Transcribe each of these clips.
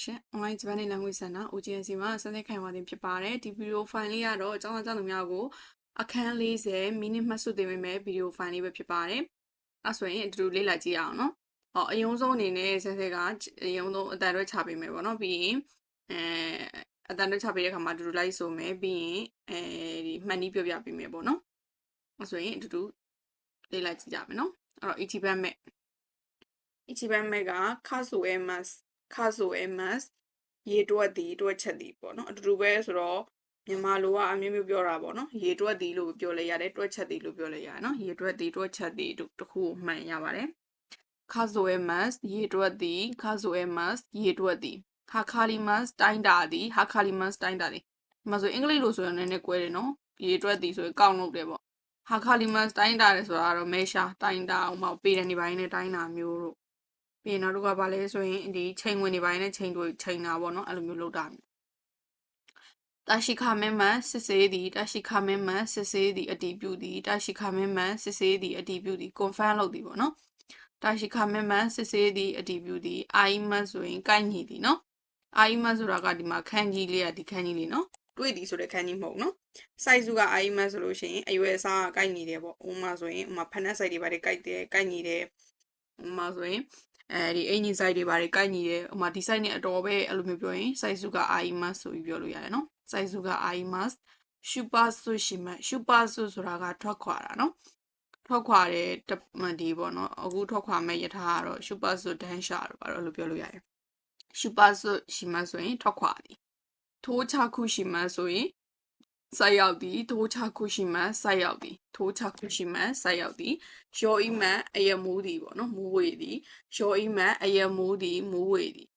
ရှင် online Japanese language center OGNC မှာစနစ်ခိုင်ပါတင်ဖြစ်ပါတယ်ဒီဗီဒီယိုဖိုင်လေးကတော့အကြောင်းအကြောင်းသူများကိုအခန်း40မိနစ်မှတ်စုတင်ပေးမယ်ဗီဒီယိုဖိုင်လေးပဲဖြစ်ပါတယ်အဲဆိုရင်အတူတူလေ့လာကြည့်အောင်နော်ဟောအယုံဆုံးအနေနဲ့ဆဲဆဲကအယုံဆုံးအတန်ရွက်ချပေးမယ်ပေါ့နော်ပြီးရင်အဲအတန်ရွက်ချပေးတဲ့အခါမှာအတူတူလိုက်ဆိုမယ်ပြီးရင်အဲဒီမှတ်နည်းပြောပြပေးမယ်ပေါ့နော်အဲဆိုရင်အတူတူလေ့လာကြည့်ကြမယ်နော်အဲ့တော့ ichiban me ichiban me က kazuemas kazuemas ရေတွက်သည်တွက်ချက်သည်ပေါ့နော်အတူတူပဲဆိုတော့မြန်မာလိုကအမျိုးမျိုးပြောတာပေါ့နော်ရေတွက်သည်လို့ပြောလဲရတယ်တွက်ချက်သည်လို့ပြောလဲရတယ်နော်ရေတွက်သည်တွက်ချက်သည်တို့တစ်ခုကိုမှန်ရပါတယ် kazuemas ရေတွက်သည် kazuemas ရေတွက်သည် hakalimas တိုင်းတာသည် hakalimas တိုင်းတာသည်ဒီမှာဆိုအင်္ဂလိပ်လိုဆိုရင်လည်းနည်းနည်းကွဲတယ်နော်ရေတွက်သည်ဆိုရင်ကောက်လုပ်တယ်ပေါ့ hakalimas တိုင်းတာတယ်ဆိုတာကတော့ measure တိုင်းတာဥပမာပေတယ်နေပိုင်းနဲ့တိုင်းတာမျိုးတို့ ပြီးရင်နောက်တစ်ခါပါလဲဆိုရင်ဒီချိန်ဝင်နေပိုင်းနဲ့ချိန်တွေချိန်တာပေါ့နော်အဲ့လိုမျိုးလုပ်တာမျိုးတာရှိခမင်းမစစ်ဆေးသည်တာရှိခမင်းမစစ်ဆေးသည်အတီးပြုသည်တာရှိခမင်းမစစ်ဆေးသည်အတီးပြုသည် confirm လုပ်သည်ပေါ့နော်တာရှိခမင်းမစစ်ဆေးသည်အတီးပြုသည်အာအီမတ်ဆိုရင်ကိုက်ညီသည်နော်အာအီမတ်ဆိုတာကဒီမှာခန်းကြီးလေးကဒီခန်းကြီးလေးနော်တွေ့သည်ဆိုတဲ့ခန်းကြီးမဟုတ်နော် size စုကအာအီမတ်ဆိုလို့ရှိရင်အရွယ်အစားကကိုက်ညီတယ်ပေါ့ဥပမာဆိုရင်ဥပမာဖက်နက် size တွေပါတယ်ကိုက်တယ်ကိုက်ညီတယ်ဥပမာဆိုရင် အဲဒီအင်ဂျင် size တွေပါတယ်ကိုက်ညီတယ်ဥပမာဒီ size နဲ့အတော်ပဲအဲ့လိုမျိုးပြောရင် size စုကအာအီမတ်ဆိုပြီးပြောလို့ရတယ်နော် size စုကအာအီမတ်ရှူပါဆုရှိမှရှူပါဆုဆိုတာကထွက်ခွာတာနော်ထွက်ခွာတဲ့ဒီပေါ့နော်အခုထွက်ခွာမဲ့ယထာကတော့ရှူပါဆုဒန်းရှာတော့ဘာလို့လို့ပြောလို့ရတယ်ရှူပါဆုရှိမှဆိုရင်ထွက်ခွာသည်ထိုးချခုရှိမှဆိုရင် ဆက်ရောက်သည်ထိုးချခုရှိမှဆက်ရောက်သည်ထိုးချခုရှိမှဆက်ရောက်သည်ရောဤမှအယမူးသည်ပေါ့နော်မူးဝေသည်ရောဤမှအယမူးသည်မူးဝေသည်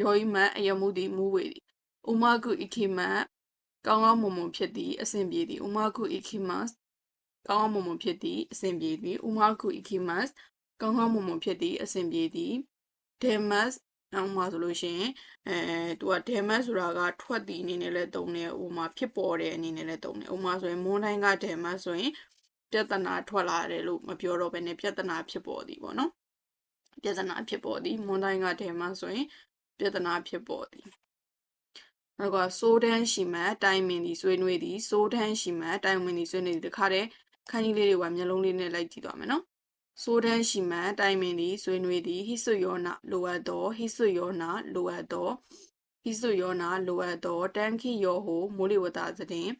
ရောဤမှအယမူးသည်မူးဝေသည်ဥမာကုဣခိမကောင်းကောင်းမွန်မွန်ဖြစ်သည်အစဉ်ပြေသည်ဥမာကုဣခိမတ်ကောင်းကောင်းမွန်မွန်ဖြစ်သည်အစဉ်ပြေသည်ဥမာကုဣခိမတ်ကောင်းကောင်းမွန်မွန်ဖြစ်သည်အစဉ်ပြေသည်ဒေမတ် နောက်မှာဆိုလို့ရှိရင်အဲသူက damage ဆိုတာကထွက်တည်အနေနဲ့လည်းသုံးတယ်ဥမာဖြစ်ပေါ်တဲ့အနေနဲ့လည်းသုံးတယ်ဥမာဆိုရင်မွန်းတိုင်းက damage ဆိုရင်ပြဿနာထွက်လာတယ်လို့မပြောတော့ဘဲနဲ့ပြဿနာဖြစ်ပေါ်သည်ပေါ့နော်ပြဿနာဖြစ်ပေါ်သည်မွန်းတိုင်းက damage ဆိုရင်ပြဿနာဖြစ်ပေါ်သည်နောက်ကစိုးတန်းရှိမှတိုင်မင်သည်ဆွေးနွေးသည်စိုးတန်းရှိမှတိုင်မင်သည်ဆွေးနွေးသည်တခါတည်းခန်းကြီးလေးတွေကမျက်လုံးလေးနဲ့လိုက်ကြည့်သွားမယ်နော် ဆိုဒန်ရှိမှန်တိုင်မင်သည်ဆွေးနွေးသည်ဟိစွယောနာလိုအပ်သောဟိစွယောနာလိုအပ်သောဟိစွယောနာလိုအပ်သောတန်ခိယောဟုမိုးလေဝသသတင်း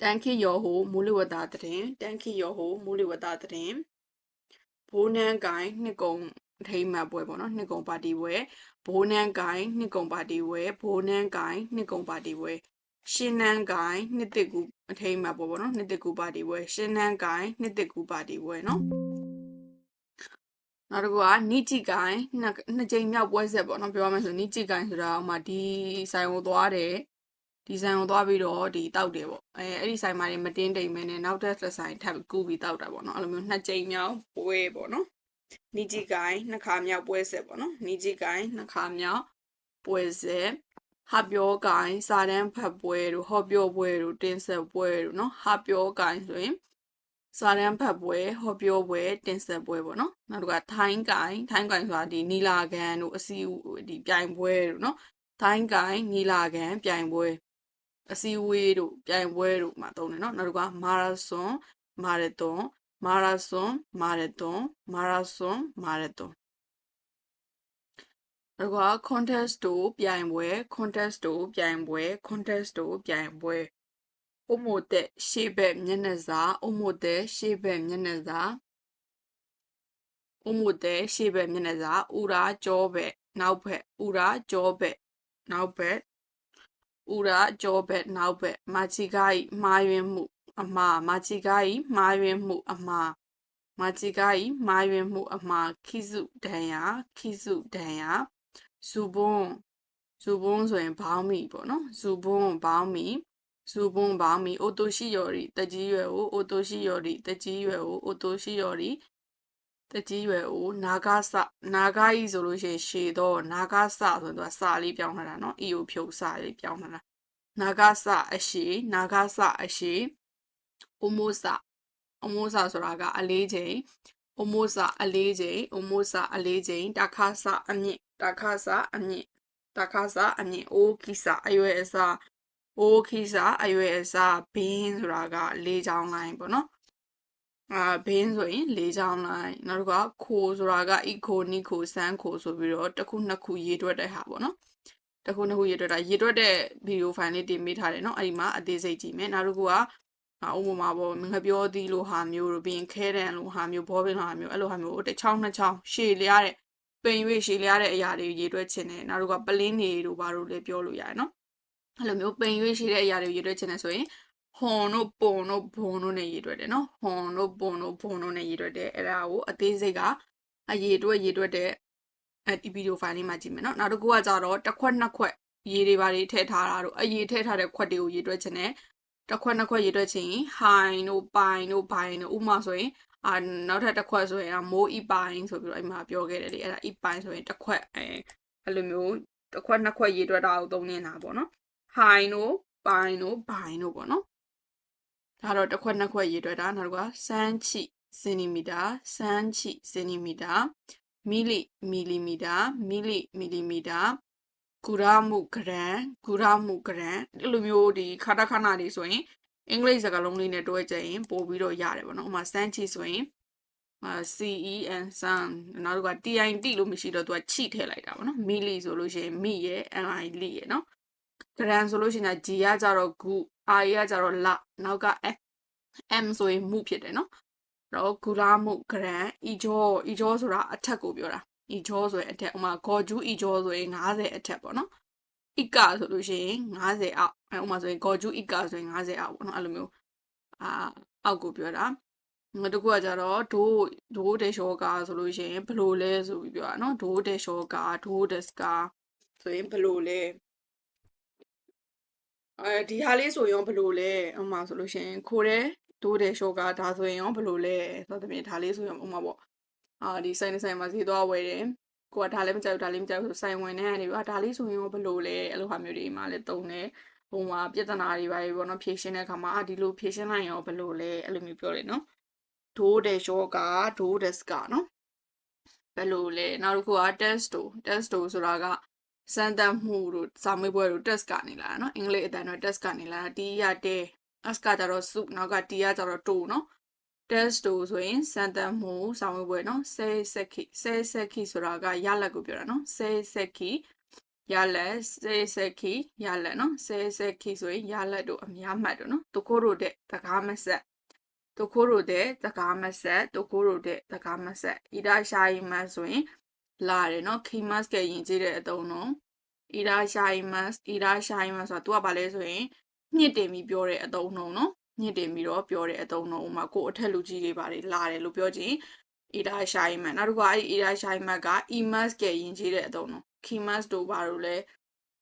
တန်ခိယောဟုမိုးလေဝသသတင်းတန်ခိယောဟုမိုးလေဝသသတင်းဘိုးနန်းကိုင်နှစ်ကုံထိမ့်မှတ်ပွဲပေါ့နော်နှစ်ကုံပါတီပွဲဘိုးနန်းကိုင်နှစ်ကုံပါတီပွဲဘိုးနန်းကိုင်နှစ်ကုံပါတီပွဲ ရှင်းနန်းကိုင်နှစ်တစ်ကူအထိမ်းမှာပေါ့ဗောနော်နှစ်တစ်ကူပါတီပွဲရှင်းနန်းကိုင်နှစ်တစ်ကူပါတီပွဲနော်နောက်တစ်ခုကနိတိကိုင်နှစ်ကြိမ်မြောက်ပွဲဆက်ပေါ့နော်ပြောရမယ်ဆိုနိတိကိုင်ဆိုတာဟိုမှာဒီဆိုင်ကိုသွားတယ်ဒီဆိုင်ကိုသွားပြီးတော့ဒီတောက်တယ်ပေါ့အဲအဲ့ဒီဆိုင်မှာနေမတင်းတိမ်မင်းနဲ့နောက်တစ်ဆိုင်ထပ်ကူပြီးတောက်တာပေါ့နော်အဲ့လိုမျိုးနှစ်ကြိမ်မြောက်ပွဲပေါ့နော်နိတိကိုင်နှစ်ခါမြောက်ပွဲဆက်ပေါ့နော်နိတိကိုင်နှစ်ခါမြောက်ပွဲဆက် ဟာပြောကိုင်စာတန်းဖတ်ပွဲတို့ဟောပြောပွဲတို့တင်ဆက်ပွဲတို့เนาะဟာပြောကိုင်ဆိုရင်စာတန်းဖတ်ပွဲဟောပြောပွဲတင်ဆက်ပွဲပေါ့နော်နောက်တစ်ခါထိုင်းကိုင်ထိုင်းကိုင်ဆိုတာဒီနီလာကန်တို့အစီဒီပြိုင်ပွဲတို့နော်ထိုင်းကိုင်နီလာကန်ပြိုင်ပွဲအစီဝေးတို့ပြိုင်ပွဲတို့မှာသုံးတယ်နော်နောက်တစ်ခါမာရာသွန်မာရသွန်မာရာသွန်မာရသွန်မာရာသွန်မာရသွန် တော့က contest တို့ပြိုင်ပွဲ contest တို့ပြိုင်ပွဲ contest တို့ပြိုင်ပွဲအုံမိုတဲ့ရှေ့ဘက်မျက်နှာစာအုံမိုတဲ့ရှေ့ဘက်မျက်နှာစာအုံမိုတဲ့ရှေ့ဘက်မျက်နှာစာဥရာကြောဘက်နောက်ဘက်ဥရာကြောဘက်နောက်ဘက်ဥရာကြောဘက်နောက်ဘက်မာချီကားမှားယွင်းမှု အမှားမာချီကားမှားယွင်းမှုအမှားမာချီကားမှားယွင်းမှုအမှားခိစုဒဏ်ရာခိစုဒဏ်ရာ ဇူဘွန်ဇူဘွန်ဆိုရင်ဘောင်းမီပေါ့နော်ဇူဘွန်ဘောင်းမီဇူဘွန်ဘောင်းမီအိုတိုရှိယော်ရီတကြီးရွယ်ကိုအိုတိုရှိယော်ရီတကြီးရွယ်ကိုအိုတိုရှိယော်ရီတကြီးရွယ်ကိုနာဂဆနာဂဤဆိုလို့ရှိရင်ရှေတော့နာဂဆဆိုရင်သူကစာလေးပြောင်းလာတာနော်အီယိုဖြုတ်စာလေးပြောင်းလာတာနာဂဆအရှိနာဂဆအရှိအိုမိုဆာအိုမိုဆာဆိုတာကအလေးချိန်အိုမိုဆာအလေးချိန်အိုမိုဆာအလေးချိန်တခါဆအမြင့် တာခစာအမြင့်တာခစာအမြင့်အိုးခိစာအရွယ်အစားအိုးခိစာအရွယ်အစားဘင်းဆိုတာကလေးချောင်းလိုင်းပေါ့နော်အာဘင်းဆိုရင်လေးချောင်းလိုင်းနောက်တစ်ခါခိုဆိုတာက eco nico စမ်းခိုဆိုပြီးတော့တစ်ခုနှစ်ခုရေးတွက်တဲ့ဟာပေါ့နော်တစ်ခုနှစ်ခုရေးတွက်တာရေးတွက်တဲ့ဗီဒီယိုဖိုင်လေးတင်ပေးထားတယ်နော်အဲ့ဒီမှာအသေးစိတ်ကြည့်မယ်နောက်တစ်ခုကအာဥပမာပေါ့ငပြောသီးလိုဟာမျိုးတို့ပြီးရင်ခဲတံလိုဟာမျိုးဘောပင်လိုဟာမျိုးအဲ့လိုဟာမျိုးတစ်ချောင်းနှစ်ချောင်းရှည်လျားတဲ့ ပိန်၍ရှည်လျားတဲ့အရာတွေရေးတွက်ချင်တယ်နောက်တစ်ခုကပလင်းတွေတို့ဘာလို့လဲပြောလို့ရတယ်နော်အဲ့လိုမျိုးပိန်၍ရှည်တဲ့အရာတွေရေးတွက်ချင်တယ်ဆိုရင်ဟွန်တို့ပုံတို့ဘုံတို့နဲ့ရေးတွက်တယ်နော်ဟွန်တို့ပုံတို့ဘုံတို့နဲ့ရေးတွက်တယ်အဲ့ဒါကိုအသေးစိတ်ကအရေးတွက်ရေးတွက်တဲ့အဲဒီဗီဒီယိုဖိုင်လေးမှာကြည့်မယ်နော်နောက်တစ်ခုကကြတော့တစ်ခွက်နှစ်ခွက်ရေးတွေပါတွေထည့်ထားတာတို့အရေးထည့်ထားတဲ့ခွက်တွေကိုရေးတွက်ချင်တယ်တစ်ခွက်နှစ်ခွက်ရေးတွက်ချင်ရင် high တို့ pine တို့ pine တို့ဥပမာဆိုရင် အာနောက်ထပ်တစ်ခွက်ဆိုရင်မိုး e pine ဆိုပြီးတော့အဲ့မှာပြောခဲ့တယ်လေအဲ့ဒါ e pine ဆိုရင်တစ်ခွက်အဲအဲ့လိုမျိုးတစ်ခွက်နှစ်ခွက်ရေးတွက်တာကိုသုံးနေတာပေါ့နော် high တို့ pine တို့ pine တို့ပေါ့နော်ဒါတော့တစ်ခွက်နှစ်ခွက်ရေးတွက်တာနောက်ကစမ်းချိစင်တီမီတာစမ်းချိစင်တီမီတာမီလီမီလီမီတာမီလီမီလီမီတာဂူရမှုဂရန်ဂူရမှုဂရန်ဒီလိုမျိုးဒီခါတခဏတွေဆိုရင် အင်္ဂလိပ်စကားလုံးလေးနဲ့တွဲကြရင်ပို့ပြီးတော့ရတယ်ပေါ့နော်ဥပမာစမ်းချိဆိုရင်အာ CEN စမ်းနောက်တစ်ခါ TIT လို့မရှိတော့သူကချိထည့်လိုက်တာပေါ့နော်မီလီဆိုလို့ရှိရင်မိရဲ့ NI လီရဲ့နော်ဂရန်ဆိုလို့ရှိရင် G ကကြတော့ဂူ R ကကြတော့လနောက်က M ဆိုရင်မှုဖြစ်တယ်နော်တော့ဂူရာမှုဂရန်ဤကျော်ဤကျော်ဆိုတာအထက်ကိုပြောတာဤကျော်ဆိုရင်အထက်ဥမာဂေါ်ဂျူးဤကျော်ဆိုရင်90အထက်ပေါ့နော် ဣကာဆိုလို့ရှိရင်90အောက်အဲဥမာဆိုရင်ဂေါ်ဂျူးဣကာဆိုရင်90အောက်ပေါ့နော်အဲ့လိုမျိုးအာအောက်ကိုပြောတာငါတကူကကြတော့ဒိုးဒိုးဒေရှောကာဆိုလို့ရှိရင်ဘလို့လဲဆိုပြီးပြောတာနော်ဒိုးဒေရှောကာဒိုးဒက်စကာဆိုရင်ဘလို့လဲအဲဒီဟာလေးဆိုရင်ဘလို့လဲဥမာဆိုလို့ရှိရင်ခိုးတယ်ဒိုးတယ်ရှော့ကဒါဆိုရင်ရောဘယ်လိုလဲဆိုတော့တမင်ဒါလေးဆိုရင်ဥမာပေါ့အာဒီဆိုင်ဆိုင်မှာဈေးသွားဝယ်တယ် ကိုကဒါလည်းမကြောက်ဒါလည်းမကြောက်ဆိုဆိုင်ဝင်နေကနေပြီးဒါလေးဆိုရင်ရောဘယ်လိုလဲအဲ့လိုဟာမျိုးတွေမှလည်းတုံတယ်ဟိုမှာပြဿနာတွေပါပဲပေါ့နော်ဖြေရှင်းတဲ့အခါမှာအာဒီလိုဖြေရှင်းလိုက်ရောဘယ်လိုလဲအဲ့လိုမျိုးပြောတယ်နော်ဒိုးတယ်ရှော့ကဒိုးဒက်စကနော်ဘယ်လိုလဲနောက်တစ်ခုက test တို့ test တို့ဆိုတာကစမ်းသပ်မှုတို့စာမေးပွဲတို့ test ကနေလာတာနော်အင်္ဂလိပ်အတန်တော့ test ကနေလာတာတီးရတဲ့ as ကကြတော့စုနောက်က t ကကြတော့တိုနော် test တိုဆိုရင်စံတန်မှုဆောင်းဝဲပွဲနော်ဆဲဆက်ခိဆဲဆက်ခိဆိုတာကရလက်ကိုပြောတာနော်ဆဲဆက်ခိရလက်ဆဲဆက်ခိရလက်နော်ဆဲဆက်ခိဆိုရင်ရလက်တို့အများမှတ်တို့နော်တခိုးတို့တဲ့တကားမဆက်တခိုးတို့တဲ့တကားမဆက်တခိုးတို့တဲ့တကားမဆက်ဣဒရှာယီမတ်ဆိုရင်လာတယ်နော်ခိမတ်ကယင်ကြည့်တဲ့အတုံးနော်ဣဒရှာယီမတ်ဣဒရှာယီမတ်ဆိုတာ तू ကဘာလဲဆိုရင်ညှစ်တင်ပြီးပြောတဲ့အသုံးနှုန်းနော် ညှစ်တင်ပြီးတော့ပြောတဲ့အသုံးနှုန်းဥမာကိုအထက်လူကြီးတွေပါတယ်လာတယ်လို့ပြောချင်အီဒါရှိုင်းမန်နောက်တစ်ခုကအဲ့ဒီအီဒါရှိုင်းမန်က emas ကယဉ်ကျေးတဲ့အသုံးနှုန်း kimas တို့ဘာလို့လဲ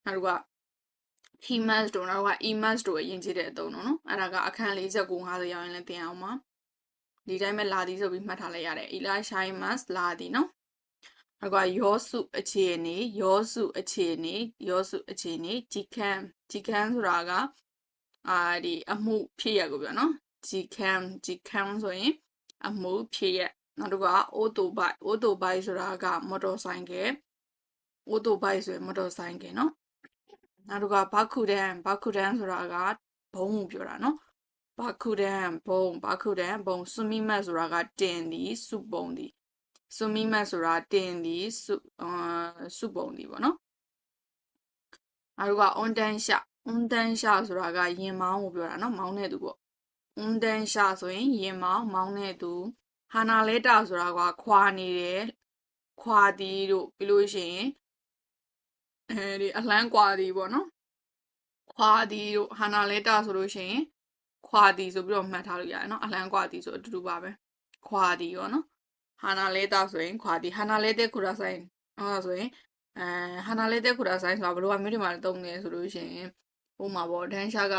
နောက်တစ်ခုက kimas တို့နောက်က emas တို့ယဉ်ကျေးတဲ့အသုံးနှုန်းနော်အဲ့ဒါကအခန်း4950ရောက်ရင်လည်းသင်အောင်ပါဒီတိုင်းပဲလာသည်ဆိုပြီးမှတ်ထားလိုက်ရတယ် ila shaimas လာသည်နော်နောက်ကယောစုအခြေအနေယောစုအခြေအနေယောစုအခြေအနေဂျီခမ်ဂျီခမ်ဆိုတာက အာဒီအမှုဖြစ်ရကိုပြောနော် Gcam Gcam ဆိုရင်အမှုဖြစ်ရနောက်တစ်ခုက auto bike auto bike ဆိုတာကမော်တော်ဆိုင်ကယ် auto bike ဆိုရင်မော်တော်ဆိုင်ကယ်နော်နောက်တစ်ခုကဘာခုဒန်ဘာခုဒန်ဆိုတာကဘုံကိုပြောတာနော်ဘာခုဒန်ဘုံဘာခုဒန်ဘုံဆွမီမတ်ဆိုတာကတင်ဒီစုပုံဒီဆွမီမတ်ဆိုတာတင်ဒီစုအာစုပုံဒီပေါ့နော်နောက်တစ်ခုက on dan ရှ on dan ရှဆိုတာကရင်မောင်းကိုပြောတာနော်မောင်းတဲ့သူပေါ့ on dan ရှဆိုရင်ရင်မောင်းမောင်းတဲ့သူဟာနာလဲတာဆိုတာကခွာနေတယ်ခွာသည်တို့ပြီးလို့ရှိရင်အဲဒီအလန်းကွာသည်ပေါ့နော်ခွာသည်တို့ဟာနာလဲတာဆိုလို့ရှိရင်ခွာသည်ဆိုပြီးတော့မှတ်ထားလို့ရတယ်နော်အလန်းကွာသည်ဆိုအတူတူပါပဲခွာသည်ရောနော်ဟာနာလဲတာဆိုရင်ခွာသည်ဟာနာလဲတဲ့ခုရဆိုင်အဲ့ဆိုရင်အဲဟာနာလေးတဲ့ခုတာဆိုင်ဆိုတာဘယ်လိုမျိုးတွေမှာတုံးနေဆိုလို့ရှိရင် ဟိုမှာပေါ့ဒန်ရှာက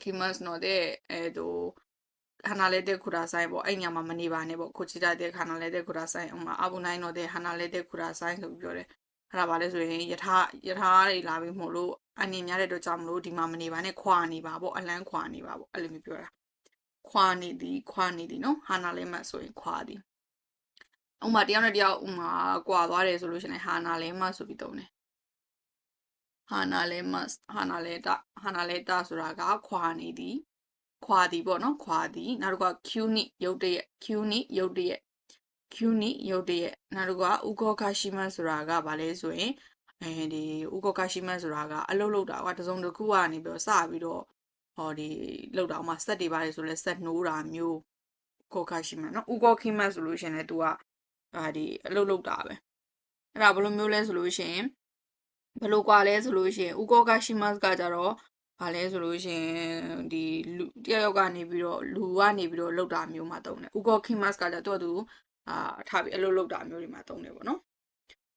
ခီမတ်နော်တဲ့အဲတို့ဟာနာလေးတဲ့ခုတာဆိုင်ပေါ့အဲ့ညမှာမနေပါနဲ့ပေါ့ကိုချီတာတဲ့ဟာနာလေးတဲ့ခုတာဆိုင်ဟိုမှာအဘူနိုင်နော်တဲ့ဟာနာလေးတဲ့ခုတာဆိုင်ဆိုပြီးပြောတယ်အဲ့ဒါပါလဲဆိုရင်ယထာယထာတွေလာပြီးမို့လို့အနေများတဲ့အတွက်ကြောင့်မလို့ဒီမှာမနေပါနဲ့ခွာနေပါပေါ့အလန်းခွာနေပါပေါ့အဲ့လိုမျိုးပြောတာခွာနေသည်ခွာနေသည်နော်ဟာနာလေးမှတ်ဆိုရင်ခွာသည်ဥမာတယောက်နဲ့တယောက်ဥမာကွာသွားတယ်ဆိုလို့ရှိရင်ဟာနာလဲမဆိုပြီးသုံးတယ် ဟာနာလဲမဟာနာလဲတာဟာနာလဲတာဆိုတာကခွာနေသည်ခွာသည်ပေါ့နော်ခွာသည်နောက်တစ်ခုက Q နိရုတ်တရက် Q နိရုတ်တရက် Q နိရုတ်တရက်နောက်တစ်ခုကဥကောခရှိမဆိုတာကဘာလဲဆိုရင်အဲဒီဥကောခရှိမဆိုတာကအလုတ်လုတ်တာကတစုံတစ်ခုကနေပြီးတော့စပြီးတော့ဟောဒီလုတ်တာဥမာစက်တွေပါတယ်ဆိုလဲစက်နှိုးတာမျိုးကောခရှိမနော်ဥကောခိမဆိုလို့ရှိရင်လည်း तू ကအာဒီအလုတ်လုတ်တာပဲအဲ့ဒါဘယ်လိုမျိုးလဲဆိုလို့ရှိရင် ဘယ်လိုကွာလဲဆိုလို့ရှိရင်ဥကောခရှိမကကြတော့ဘာလဲဆိုလို့ရှိရင်ဒီလူတယောက်ယောက်ကနေပြီးတော့လူကနေပြီးတော့လုတ်တာမျိုးမှာတုံးတယ်ဥကောခိမကကြတော့သူအာထားပြီးအလုတ်လုတ်တာမျိုးတွေမှာတုံးတယ်ပေါ့နော်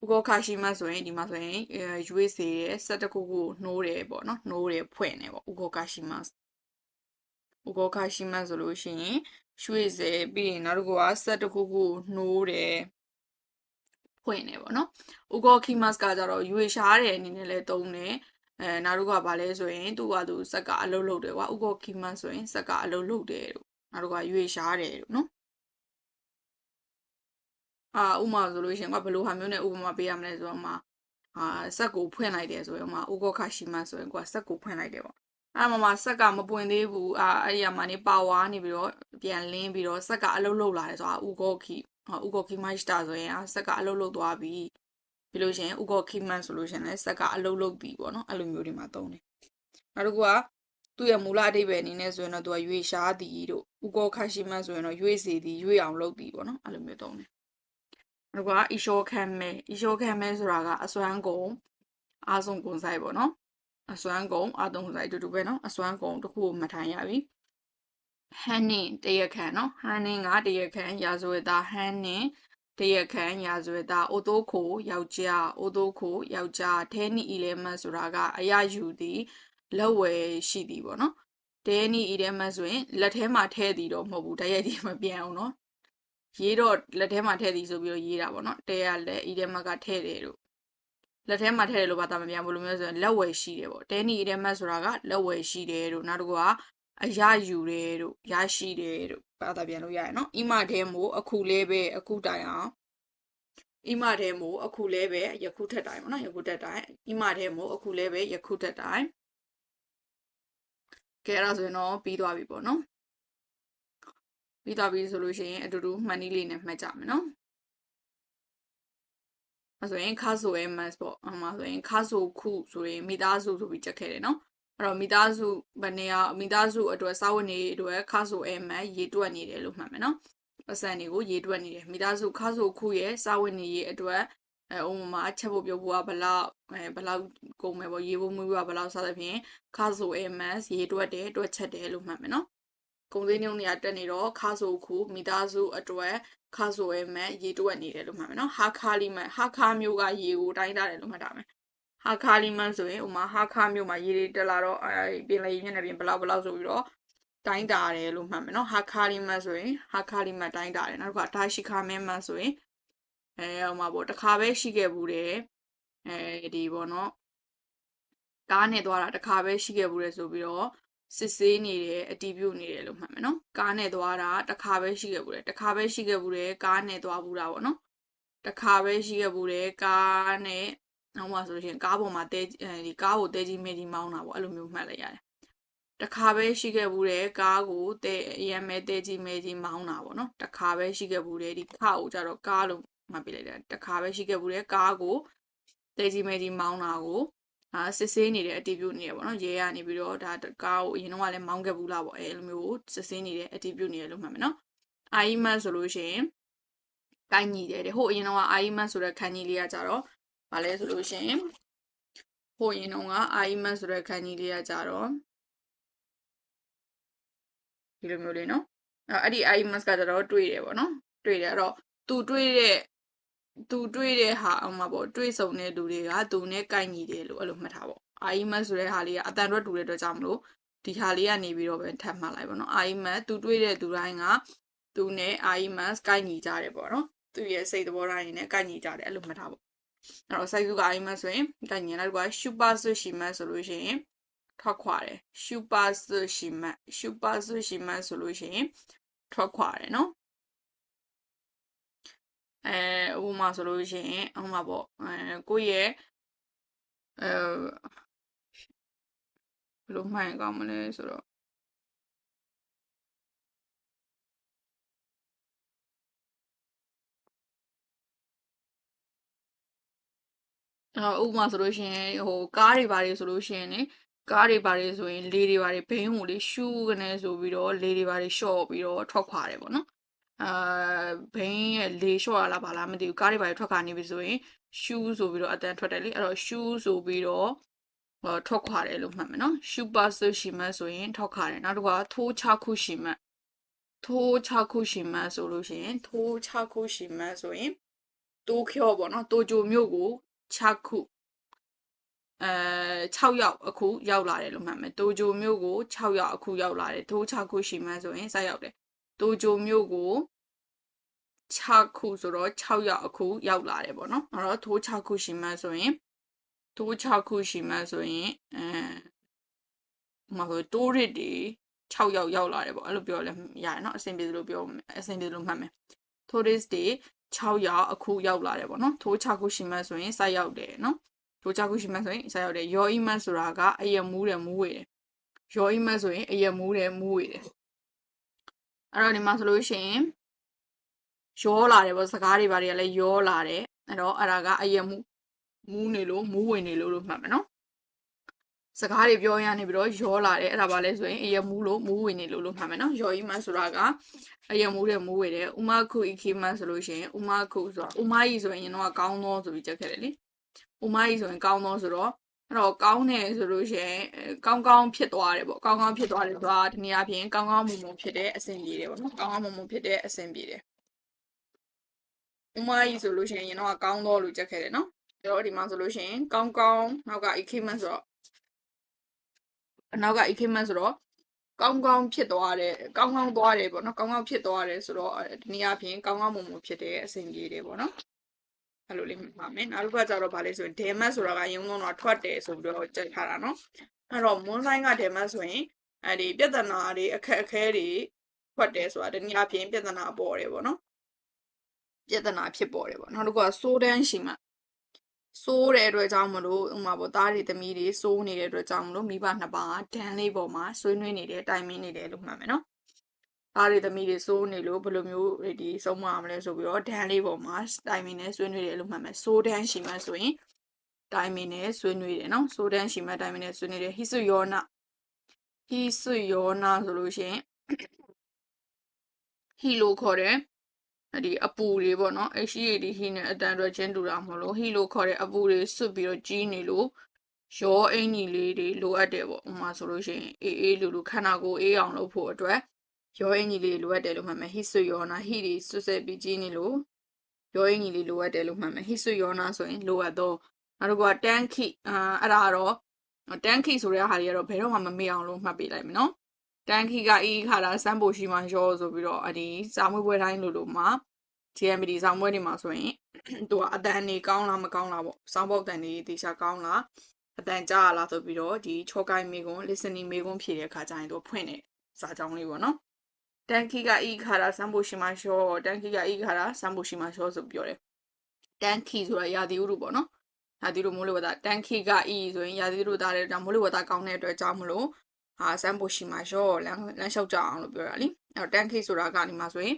ဥကောခရှိမဆိုရင်ဒီမှာဆိုရင်ရွေးစေတဲ့စက်တခုခုနှိုးတယ်ပေါ့နော်နှိုးတယ်ဖွင့်တယ်ပေါ့ဥကောခရှိမဥကောခရှိမဆိုလို့ရှိရင်ရွှေ့စေပြီးရင်နောက်တစ်ခုကဆက်တစ်ခုခုနှိုးတယ် ဖွင့်တယ်ပေါ့နော်ဥကောခိမတ်ကကြတော့ရွေရှားတယ်အနေနဲ့လဲသုံးတယ်အဲနောက်တစ်ခုကဘာလဲဆိုရင်သူ့ကသူစက်ကအလုပ်လုပ်တယ်ကွာဥကောခိမတ်ဆိုရင်စက်ကအလုပ်လုပ်တယ်လို့နောက်တစ်ခုကရွေရှားတယ်လို့နော်အာဥမာဆိုလို့ရှိရင်ကဘယ်လိုဟာမျိုးနဲ့ဥပမာပေးရမလဲဆိုတော့မှအာစက်ကိုဖွင့်လိုက်တယ်ဆိုရင်မှဥကောခရှိမတ်ဆိုရင်ကွာစက်ကိုဖွင့်လိုက်တယ်ပေါ့အဲ့မှာမှာဆက်ကမပွင့်သေးဘူးအာအဲ့ဒီမှာနေပါဝါနေပြီးတော့ပြန်လင်းပြီးတော့ဆက်ကအလုတ်လုတ်လာတယ်ဆိုတာဥကောခိ ဥကောခီမိုက်တာဆိုရင်အဆက်ကအလုတ်လုတ်သွားပြီပြီးလို့ရှိရင်ဥကောခီမန်ဆိုလို့ရှိရင်လည်းဆက်ကအလုတ်လုတ်ပြီပေါ့နော်အဲ့လိုမျိုးတွေမှာသုံးတယ်နောက်တစ်ခုကသူ့ရဲ့မူလအဓိပ္ပာယ်အနေနဲ့ဆိုရင်တော့သူကရွေရှားသည်တို့ဥကောခါရှိမန်ဆိုရင်တော့ရွေစီသည်ရွေအောင်လုပ်သည်ပေါ့နော်အဲ့လိုမျိုးသုံးတယ်နောက်တစ်ခုကအီရှောခံမဲအီရှောခံမဲဆိုတာကအစွမ်းကုန်အာဆုံကုန်ဆိုင်ပေါ့နော်အစွမ်းကုန်အာသုံးဆိုင်အတူတူပဲနော်အစွမ်းကုန်တစ်ခုကိုမထိုင်ရပြီ ဟန်နင်းတရားခံနော်ဟန်နင်းကတရားခံရာဇဝတ်သားဟန်နင်းတရားခံရာဇဝတ်သားအိုတိုခိုယောက်ျားအိုတိုခိုယောက်ျားဒဲနီအီလေမန့်ဆိုတာကအရာယူသည်လက်ဝယ်ရှိသည်ပေါ့နော်ဒဲနီအီလေမန့်ဆိုရင်လက်ထဲမှာထည့်သည်တော့မဟုတ်ဘူးတရက်ကြီးမပြန်အောင်နော်ရေးတော့လက်ထဲမှာထည့်သည်ဆိုပြီးတော့ရေးတာပေါ့နော်တဲရလက်အီလေမန့်ကထည့်တယ်လို့လက်ထဲမှာထည့်တယ်လို့ဘာသာမပြန်ဘူးလို့မျိုးဆိုရင်လက်ဝယ်ရှိတယ်ပေါ့တဲနီအီလေမန့်ဆိုတာကလက်ဝယ်ရှိတယ်လို့နောက်တစ်ခုက အရယူတယ်တို့ရရှိတယ်တို့ဘာသာပြန်လို့ရရနော်အီမတဲမို့အခုလေးပဲအခုတိုင်အောင်အီမတဲမို့အခုလေးပဲယခုထက်တိုင်ပေါ့နော်ယခုထက်တိုင်အီမတဲမို့အခုလေးပဲယခုထက်တိုင်ကဲအဲ့ဒါဆိုရင်တော့ပြီးသွားပြီပေါ့နော်ပြီးသွားပြီဆိုလို့ရှိရင်အတူတူမှန်နည်းလေးနဲ့မှတ်ကြမယ်နော်အဲဆိုရင်ခါဆိုရဲ့ mass ပေါ့အမှဆိုရင်ခါဆိုခုဆိုရင်မိသားစုဆိုပြီးချက်ခဲ့တယ်နော် အဲ့တော့မိသားစုဘယ်နေရာမိသားစုအတွက်စာဝင်နေအတွက်ခါဆိုရဲ့ mass ရေးတွက်နေတယ်လို့မှတ်မယ်နော်ပတ်စံတွေကိုရေးတွက်နေတယ်မိသားစုခါဆိုခုရဲ့စာဝင်နေရေးအတွက်အဲဥပမာချက်ဖို့ပြောဖို့ကဘလောက်အဲဘလောက်ကုန်မယ်ပေါ့ရေးဖို့မှုကဘလောက်စသဖြင့်ခါဆို MS ရေးတွက်တယ်တွက်ချက်တယ်လို့မှတ်မယ်နော်ကုန်စည်နှုန်းတွေကတက်နေတော့ခါဆိုခုမိသားစုအတွက်ခါဆိုရဲ့မဲ့ရေတွက်နေတယ်လို့မှတ်မယ်နော်ဟာခါလီမန်ဟာခါမျိုးကရေကိုတိုင်းတာတယ်လို့မှတ်တာမယ် ဟာခါလီမန်ဆိုရင်ဥမာဟာခါမျိုးမှာရေတွေတက်လာတော့အဲပင်လေရေမျက်နှာပြင်ဘလောက်ဘလောက်ဆိုပြီးတော့တိုင်းတာတယ်လို့မှတ်မယ်နော်ဟာခါလီမန်ဆိုရင်ဟာခါလီမန်တိုင်းတာတယ်နောက်တစ်ခါဒါရှိခါမဲမန်ဆိုရင်အဲဟိုမှာပေါ့တစ်ခါပဲရှိခဲ့ဘူးတယ်အဲဒီပေါ့နော်ကားနဲ့သွားတာတစ်ခါပဲရှိခဲ့ဘူးတယ်ဆိုပြီးတော့စစ်ဆေးနေတယ်အတီးပြုတ်နေတယ်လို့မှတ်မယ်နော်ကားနဲ့သွားတာတစ်ခါပဲရှိခဲ့ဘူးတယ်တစ်ခါပဲရှိခဲ့ဘူးတယ်ကားနဲ့သွားဘူးတာပေါ့နော်တစ်ခါပဲရှိခဲ့ဘူးတယ်ကားနဲ့ နောက်မှဆိုလို့ရှိရင်ကားပေါ်မှာတဲဒီကားကိုတဲကြီးမဲကြီးမောင်းတာပေါ့အဲ့လိုမျိုးမှတ်လိုက်ရတယ်တစ်ခါပဲရှိခဲ့ဘူးတယ်ကားကိုတဲအရန်မဲတဲကြီးမဲကြီးမောင်းတာပေါ့နော်တစ်ခါပဲရှိခဲ့ဘူးတယ်ဒီခါကိုကြတော့ကားလို့မှတ်ပြလိုက်တယ်တစ်ခါပဲရှိခဲ့ဘူးတယ်ကားကိုတဲကြီးမဲကြီးမောင်းတာကိုအာစစ်ဆေးနေတဲ့အတီးပြုတ်နေရပေါ့နော်ရဲရနေပြီးတော့ဒါကားကိုအရင်တော့လည်းမောင်းခဲ့ဘူးလားပေါ့အဲလိုမျိုးစစ်ဆေးနေတဲ့အတီးပြုတ်နေရလို့မှတ်မယ်နော်အာအီမတ်ဆိုလို့ရှိရင်ကိုင်းညီတယ်တဲ့ဟိုအရင်တော့အာအီမတ်ဆိုတဲ့ခန်းကြီးလေးကကြတော့ ဗာလဲဆိုလို့ရှိရင်ဟိုအရင်တော့အာအီမတ်ဆိုတဲ့ခန်းကြီးလေးကကြတော့ဒီလိုမျိုးလေးနော်အဲ့ဒီအာအီမတ်ကကြတော့တွေ့တယ်ပေါ့နော်တွေ့တယ်အဲ့တော့သူတွေ့တဲ့သူတွေ့တဲ့ဟာအောင်မှာပေါ့တွေ့ဆုံတဲ့လူတွေကသူနဲ့ကိုက်ညီတယ်လို့အဲ့လိုမှတ်ထားပေါ့အာအီမတ်ဆိုတဲ့ဟာလေးကအတန်တွက်တူတဲ့အတွက်ကြောင့်မလို့ဒီဟာလေးကနေပြီးတော့ပဲထပ်မှတ်လိုက်ပေါ့နော်အာအီမတ်သူတွေ့တဲ့သူတိုင်းကသူနဲ့အာအီမတ်ကိုက်ညီကြတယ်ပေါ့နော်သူရဲ့စိတ်သဘောထားရင်းနဲ့ကိုက်ညီကြတယ်အဲ့လိုမှတ်ထားပေါ့ အဲ့တော့စိုက်စုကအာအီမတ်ဆိုရင်ကိုက်ညီလိုက်ကရှူပါဆူရှီမတ်ဆိုလို့ရှိရင်ထွက်ခွာတယ်ရှူပါဆူရှီမတ်ရှူပါဆူရှီမတ်ဆိုလို့ရှိရင်ထွက်ခွာတယ်နော်အဲဥပမာဆိုလို့ရှိရင်ဥပမာပေါ့အဲကိုယ့်ရဲ့အဲဘယ်လိုမှန်ကောင်းမလဲဆိုတော့ ဥပမာဆိုလို့ရှိရင်ဟိုကားတွေဘာတွေဆိုလို့ရှိရင်လေကားတွေဘာတွေဆိုရင် လေတွေဘာတွေဘိန်းကိုလေရှူးကနေဆိုပြီးတော့လေတွေဘာတွေရှော့ပြီးတော့ထွက်ခွာတယ်ပေါ့နော်အာဘိန်းရဲ့လေရှော့ရလားဘာလားမသိဘူးကားတွေဘာတွေထွက်ခွာနေပြီဆိုရင်ရှူးဆိုပြီးတော့အတန်ထွက်တယ်လေအဲ့တော့ရှူးဆိုပြီးတော့ဟောထွက်ခွာတယ်လို့မှတ်မယ်နော်ရှူပါဆိုရှိမှဆိုရင်ထွက်ခွာတယ်နောက်တစ်ခါထိုးချခုရှိမှထိုးချခုရှိမှဆိုလို့ရှိရင်ထိုးချခုရှိမှဆိုရင်တိုးခေါပေါ့နော်တိုဂျိုမြို့ကို 6ခုအဲ6ရောက်အခုရောက်လာတယ်လို့မှတ်မယ်တိုဂျိုမြို့ကို6ရောက်အခုရောက်လာတယ်ထိုး6ခုရှိမှဆိုရင်စရောက်တယ်တိုဂျိုမြို့ကို6ခုဆိုတော့6ရောက်အခုရောက်လာတယ်ပေါ့နော်အဲ့တော့ထိုး6ခုရှိမှဆိုရင်ထိုး6ခုရှိမှဆိုရင်အဲမဟုတ်တိုးရစ်တွေ6ရောက်ရောက်လာတယ်ပေါ့အဲ့လိုပြောလဲရတယ်နော်အဆင်ပြေလို့ပြောအဆင်ပြေလို့မှတ်မယ် tourist တွေ 6ရောက်အခုရောက်လာတယ်ပေါ့နော်ထိုး6ခုရှိမှဆိုရင်စိုက်ရောက်တယ်နော်ထိုး6ခုရှိမှဆိုရင်စိုက်ရောက်တယ်ယောအီမတ်ဆိုတာကအယမူးတယ်မူးဝေတယ်ယောအီမတ်ဆိုရင်အယမူးတယ်မူးဝေတယ်အဲ့တော့ဒီမှာဆိုလို့ရှိရင်ရောလာတယ်ပေါ့စကားတွေဘာတွေကလည်းရောလာတယ်အဲ့တော့အဲ့ဒါကအယမူးမူးနေလို့မူးဝင်နေလို့လို့မှတ်မယ်နော် စကားတွေပြောရနေပြီးတော့ရောလာတယ်အဲ့ဒါပါလဲဆိုရင်အယမူးလို့မူးဝင်နေလို့လို့မှတ်မယ်နော်ယောအီမတ်ဆိုတာကအယမူးတဲ့မူးဝေတယ်ဥမခုအခိမဆိုလို့ရှိရင်ဥမခုဆိုတာဥမကြီးဆိုရင်တော့ကောင်းသောဆိုပြီးချက်ခဲ့တယ်လေဥမကြီးဆိုရင်ကောင်းသောဆိုတော့အဲ့တော့ကောင်းတယ်ဆိုလို့ရှိရင်ကောင်းကောင်းဖြစ်သွားတယ်ပေါ့ကောင်းကောင်းဖြစ်သွားတယ်ဆိုတာဒီနေ့အပြင်ကောင်းကောင်းမွန်မွန်ဖြစ်တဲ့အဆင်ပြေတယ်ပေါ့နော်ကောင်းကောင်းမွန်မွန်ဖြစ်တဲ့အဆင်ပြေတယ်ဥမကြီးဆိုလို့ရှိရင်တော့ကောင်းသောလို့ချက်ခဲ့တယ်နော်အဲ့တော့ဒီမှာဆိုလို့ရှိရင်ကောင်းကောင်းနောက်က equipment ဆိုတော့ နောက်က equipment ဆိုတော့ကောင်းကောင်းဖြစ်သွားတယ်ကောင်းကောင်းသွားတယ်ပေါ့နော်ကောင်းကောင်းဖြစ်သွားတယ်ဆိုတော့ဒီနေ့အပြင်ကောင်းကောင်းမွန်မွန်ဖြစ်တဲ့အဆင်ပြေတယ်ပေါ့နော်အဲ့လိုလေးမှာမယ်နောက်တစ်ခါကျတော့ဗာလဲဆိုရင် demand ဆိုတာကရုံလုံးတော့ထွက်တယ်ဆိုပြီးတော့ကြက်ထားတာနော်အဲ့တော့ moon sign က demand ဆိုရင်အဲ့ဒီပြဿနာတွေအခက်အခဲတွေထွက်တယ်ဆိုတာဒီနေ့အပြင်ပြဿနာပေါ်တယ်ပေါ့နော်ပြဿနာဖြစ်ပေါ်တယ်ပေါ့နောက်တစ်ခုက sodan ရှိမှ စိုးတဲ့အတွက်ကြောင့်မလို့ဥမာပေါ့သားတွေသမီးတွေစိုးနေတဲ့အတွက်ကြောင့်မလို့မိဘနှစ်ပါးဒန်းလေးပေါ်မှာဆွေးနွေးနေတယ်တိုင်မင်းနေတယ်လို့မှတ်မယ်နော်သားတွေသမီးတွေစိုးနေလို့ဘယ်လိုမျိုးဒီဆုံးမမလဲဆိုပြီးတော့ဒန်းလေးပေါ်မှာတိုင်မင်းနဲ့ဆွေးနွေးတယ်လို့မှတ်မယ်စိုးဒန်းရှိမှဆိုရင်တိုင်မင်းနဲ့ဆွေးနွေးတယ်နော်စိုးဒန်းရှိမှတိုင်မင်းနဲ့ဆွေးနွေးတယ်ဟိစုယောနာဟိစုယောနာဆိုလို့ရှိရင်ဟီလို့ခေါ်တယ် ဒီအပူတွေပေါ့နော် HEAD ဟီနဲ့အတန်အတွက်ချင်းတူတာမဟုတ်လို့ဟီလို့ခေါ်တဲ့အပူတွေစွတ်ပြီးတော့ကြီးနေလို့ရောအင်ကြီးလေးတွေလိုအပ်တယ်ပေါ့ဥမာဆိုလို့ရှိရင်အေးအေးလူလူခန္ဓာကိုယ်အေးအောင်လုပ်ဖို့အတွက်ရောအင်ကြီးလေးလိုအပ်တယ်လို့မှတ်မယ်ဟိဆွယောနာဟိတွေစွတ်ဆက်ပြီးကြီးနေလို့ရောအင်ကြီးလေးလိုအပ်တယ်လို့မှတ်မယ်ဟိဆွယောနာဆိုရင်လိုအပ်တော့နောက်တစ်ခုကတန်ခိအာအဲ့ဒါကတော့တန်ခိဆိုတဲ့ဟာတွေကတော့ဘယ်တော့မှမမေ့အောင်လို့မှတ်ပေးလိုက်မယ်နော် တန်ခီကအီခါလာစမ်းဖို့ရှိမှရောဆိုပြီးတော့အဒီစာမွေးပွဲတိုင်းလိုလိုမှာ GMD စာမွေးတွေမှာဆိုရင်သူကအတန်နေကောင်းလားမကောင်းလားပေါ့စောင်းပေါက်တန်နေတေချာကောင်းလားအတန်ကြားလားဆိုပြီးတော့ဒီချောကိုင်းမေကွန်း listening မေကွန်းဖြည့်တဲ့အခါကျရင်သူဖွင့်နေစာကြောင်းလေးပေါ့နော်တန်ခီကအီခါလာစမ်းဖို့ရှိမှရောတန်ခီကအီခါလာစမ်းဖို့ရှိမှရောဆိုပြောတယ်တန်ခီဆိုတာရာသီဥတုပေါ့နော်ရာသီဥတုမိုးလေဝသတန်ခီကအီဆိုရင်ရာသီဥတုသားတဲ့ကြောင့်မိုးလေဝသကောင်းတဲ့အတွက်ကြောင့်မလို့ ဟာစမ်းဖို့ရှိမှာရော့လမ်းလမ်းလျှောက်ကြအောင်လို့ပြောတာလीအဲ့တော့တန်ခိဆိုတာကဒီမှာဆိုရင်